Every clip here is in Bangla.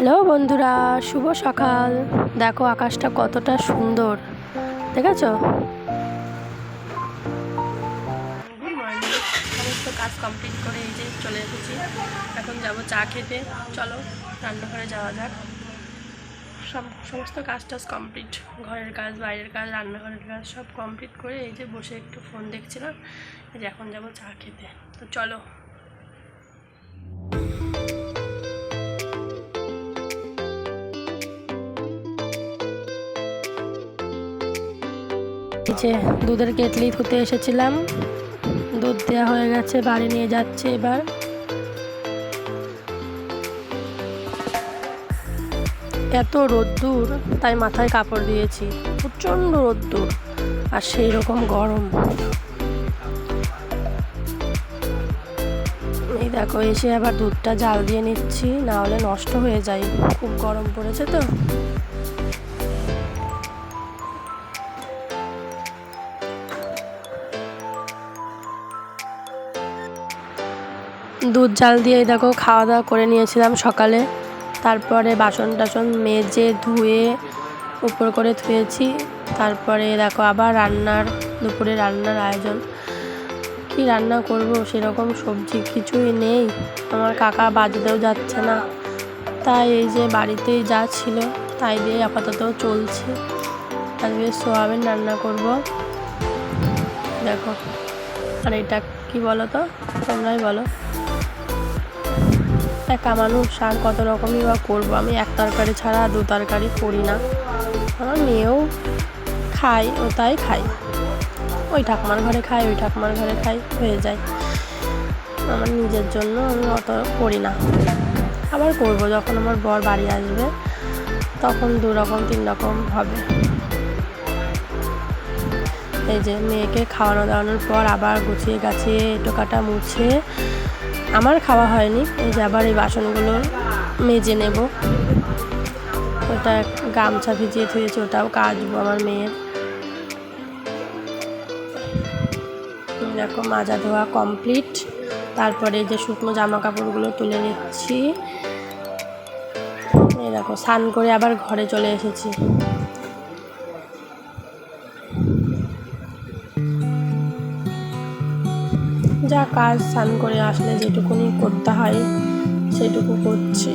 হ্যালো বন্ধুরা, শুভ সকাল। দেখো আকাশটা কতটা সুন্দর, দেখেছ? সমস্ত কাজ কমপ্লিট করে এই যে চলে এসেছি। এখন যাব চা খেতে। চলো, রান্নাঘরে যাওয়া যাক। সব, সমস্ত কাজ টাজ কমপ্লিট ঘরের কাজ, বাইরের কাজ, রান্নাঘরের কাজ সব কমপ্লিট করে এই যে বসে একটু ফোন দেখছিলাম। যে এখন যাব চা খেতে। তো চলো যে দুধের কেটলি ধুতে এসেছিলাম। দুধ দেওয়া হয়ে গেছে, বাড়ি নিয়ে যাচ্ছে এবার। এত রোদ্দুর, তাই মাথায় কাপড় দিয়েছি। প্রচণ্ড রোদ্দুর, আর সেই রকম গরম। এই দেখো, এসে আবার দুধটা জাল দিয়ে নিচ্ছি, না হলে নষ্ট হয়ে যায়। খুব গরম পড়েছে তো। দুধ জাল দিয়ে দেখো খাওয়া দাওয়া করে নিয়েছিলাম সকালে। তারপরে বাসন টাসন মেজে ধুয়ে উপর করে ধুয়েছি। তারপরে দেখো আবার রান্নার, দুপুরে রান্নার আয়োজন। কি রান্না করব? সেরকম সবজি কিছুই নেই। আমার কাকা বাজতেও যাচ্ছে না। তাই এই যে বাড়িতেই যা ছিল তাই দিয়ে আপাতত চলছে। আজকে সোয়াবিন রান্না করব। দেখো। আর এটা কি বলো তো? তোমরাই বলো। একা মানুষ আর কত রকমই বা করব? আমি এক তরকারি ছাড়া দু তরকারি করি না। আমার মেয়েও খাই ও তাই খাই ওই ঠাকুমার ঘরে খাই ওই ঠাকুমার ঘরে খাই হয়ে যায়। আমার নিজের জন্য আমি অত করি না। আবার করব যখন আমার বর বাড়ি আসবে, তখন দু রকম, তিন রকম হবে। এই যে মেয়েকে খাওয়ানো দাওয়ানোর পর আবার গুছিয়ে গাছিয়ে টোকাটা মুছে আমার খাওয়া হয়নি, এই যে আবার এই বাসনগুলো মেজে নেব। ওটা গামছা ভিজিয়ে থুয়েছে, ওটাও কাচবো আমার মেয়ের। দেখো, মাজা ধোয়া কমপ্লিট। তারপরে যে শুকনো জামা কাপড়গুলো তুলে নিচ্ছি। দেখো, স্নান করে আবার ঘরে চলে এসেছি। যা কাজ স্নান করে আসলে যেটুকুনি করতে হয় সেটুকু করছি।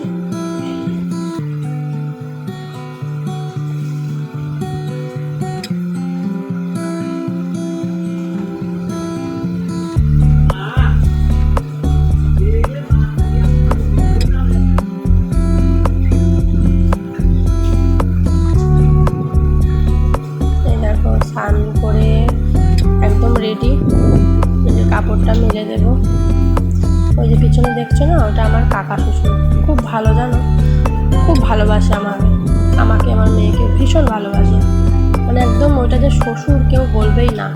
কাপড়টা মেলে দেবো। ওই যে পিছনে দেখছ না, ওটা আমার কাকা শ্বশুর। খুব ভালো জানো? খুব ভালোবাসে আমাকে। আমাকে, আমার মেয়েকে ভীষণ ভালোবাসে। মানে একদম ওইটা যে শ্বশুর কেউ বলবেই না।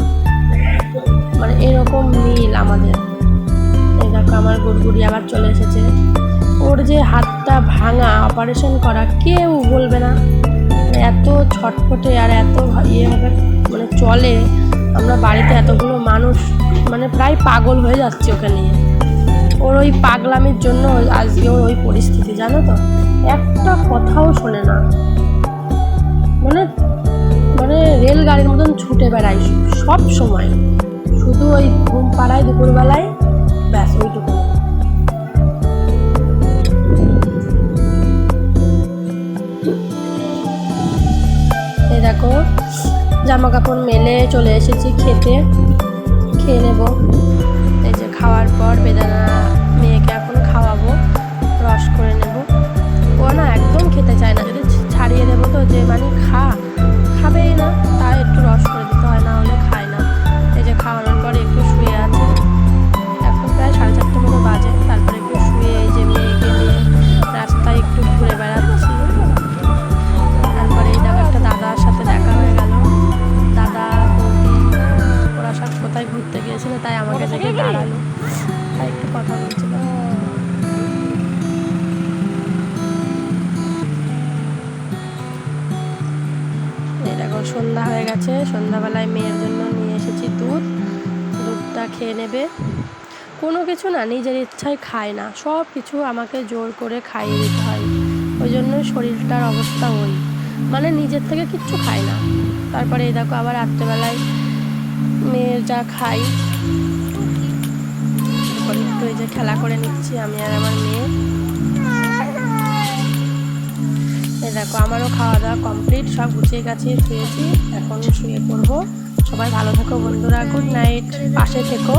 মানে এরকম মিল আমাদের। এই দেখো, আমার গুড়গুড়ি আবার চলে এসেছে। ওর যে হাতটা ভাঙা অপারেশন করা, কেউ বলবে না। এত ছটফটে আর এত ইয়ে ইয়েভাবে মানে চলে। আমরা বাড়িতে এতগুলো মানুষ মানে প্রায় পাগল হয়ে যাচ্ছে ওকে নিয়ে। ওর ওই পাগলামির জন্য আজকে ওর ওই পরিস্থিতি, জানো তো? একটা কথাও শোনে না। মানে মানে রেলগাড়ির মতন ছুটে বেড়ায় সব সময়। শুধু ওই ঘুম পাড়ায় দুপুরবেলায়, ব্যাস, ওইটুকু। দেখো জামা কাপড় মেলে চলে এসেছি খেতে। খেয়ে নেব। এই যে খাওয়ার পর বেদানা মেয়েকে এখন খাওয়াবো, রস করে নেব। ও না একদম খেতে চায় না। যদি ছাড়িয়ে দেবো তো যে মানে খা, খাবেই না তা একটু রস সন্ধ্যা হয়ে গেছে। সন্ধ্যাবেলায় মেয়ের জন্য নিয়ে এসেছি দুধ। দুধটা খেয়ে নেবে। কোনো কিছু না, নিজের ইচ্ছায় খায় না। সব কিছু আমাকে জোর করে খাইয়ে দিতে হয়। ওই জন্য শরীরটার অবস্থা ওই। মানে নিজের থেকে কিচ্ছু খায় না। তারপরে এই দেখো আবার রাত্রেবেলায় মেয়ের যা খাই। একটু এই যে খেলা করে নিচ্ছি আমি আর আমার মেয়ে। দেখো, আমারও খাওয়া দাওয়া কমপ্লিট সব গুছিয়ে গাছিয়ে শুয়েছি, এখন শুয়ে পড়ব। সবাই ভালো থেকো বন্ধুরা গুড নাইট পাশে থেকো।